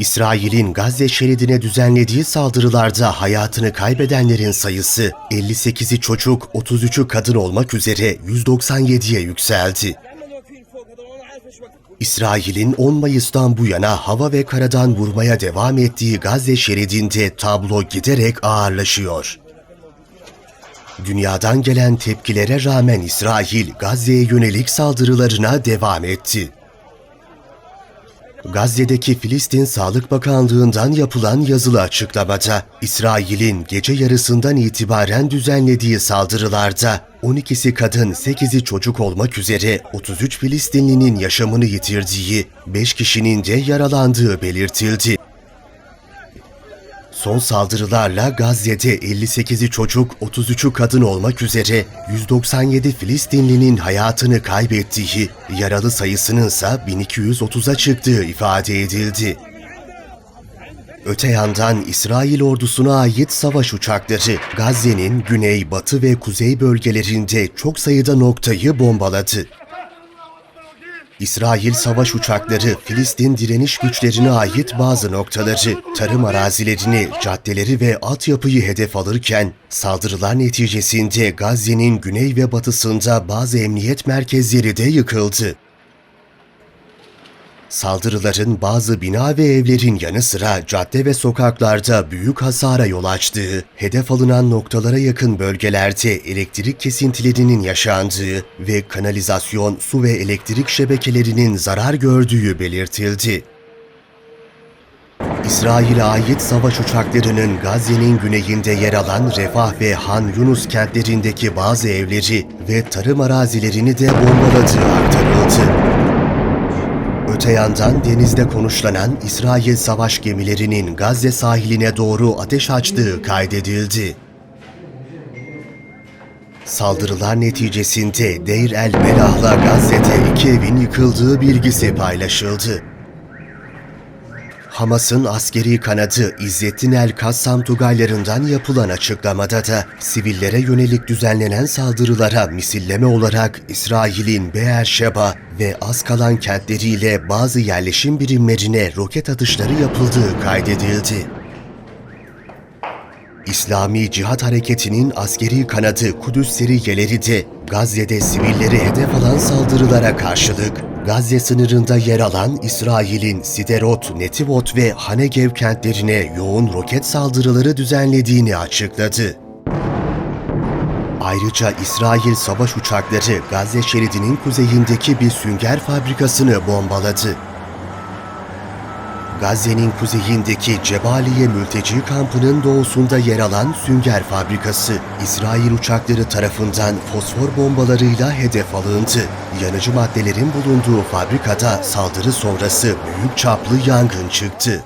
İsrail'in Gazze şeridine düzenlediği saldırılarda hayatını kaybedenlerin sayısı 58'i çocuk, 33'ü kadın olmak üzere 197'ye yükseldi. İsrail'in 10 Mayıs'tan bu yana hava ve karadan vurmaya devam ettiği Gazze şeridinde tablo giderek ağırlaşıyor. Dünyadan gelen tepkilere rağmen İsrail, Gazze'ye yönelik saldırılarına devam etti. Gazze'deki Filistin Sağlık Bakanlığı'ndan yapılan yazılı açıklamada, İsrail'in gece yarısından itibaren düzenlediği saldırılarda 12'si kadın, 8'i çocuk olmak üzere 33 Filistinlinin yaşamını yitirdiği, 5 kişinin de yaralandığı belirtildi. Son saldırılarla Gazze'de 58'i çocuk, 33'ü kadın olmak üzere 197 Filistinlinin hayatını kaybettiği, yaralı sayısının ise 1230'a çıktığı ifade edildi. Öte yandan İsrail ordusuna ait savaş uçakları Gazze'nin güney, batı ve kuzey bölgelerinde çok sayıda noktayı bombaladı. İsrail savaş uçakları Filistin direniş güçlerine ait bazı noktaları, tarım arazilerini, caddeleri ve altyapıyı hedef alırken saldırılar neticesinde Gazze'nin güney ve batısında bazı emniyet merkezleri de yıkıldı. Saldırıların bazı bina ve evlerin yanı sıra cadde ve sokaklarda büyük hasara yol açtığı, hedef alınan noktalara yakın bölgelerde elektrik kesintilerinin yaşandığı ve kanalizasyon, su ve elektrik şebekelerinin zarar gördüğü belirtildi. İsrail'e ait savaş uçaklarının Gazze'nin güneyinde yer alan Refah ve Han Yunus kentlerindeki bazı evleri ve tarım arazilerini de bombaladığı aktarıldı. Öte yandan denizde konuşlanan İsrail savaş gemilerinin Gazze sahiline doğru ateş açtığı kaydedildi. Saldırılar neticesinde Deir el Belah'la Gazze'de iki evin yıkıldığı bilgisi paylaşıldı. Hamas'ın askeri kanadı İzzettin El Kassam Tugaylarından yapılan açıklamada da sivillere yönelik düzenlenen saldırılara misilleme olarak İsrail'in Beer Sheba ve az kalan kentleriyle bazı yerleşim birimlerine roket atışları yapıldığı kaydedildi. İslami Cihat Hareketi'nin askeri kanadı Kudüs seriyeleri de Gazze'de sivilleri hedef alan saldırılara karşılık Gazze sınırında yer alan İsrail'in Siderot, Netivot ve Hanegev kentlerine yoğun roket saldırıları düzenlediğini açıkladı. Ayrıca İsrail savaş uçakları Gazze şeridinin kuzeyindeki bir sünger fabrikasını bombaladı. Gazze'nin kuzeyindeki Cebaliye mülteci kampının doğusunda yer alan sünger fabrikası, İsrail uçakları tarafından fosfor bombalarıyla hedef alındı. Yanıcı maddelerin bulunduğu fabrikada saldırı sonrası büyük çaplı yangın çıktı.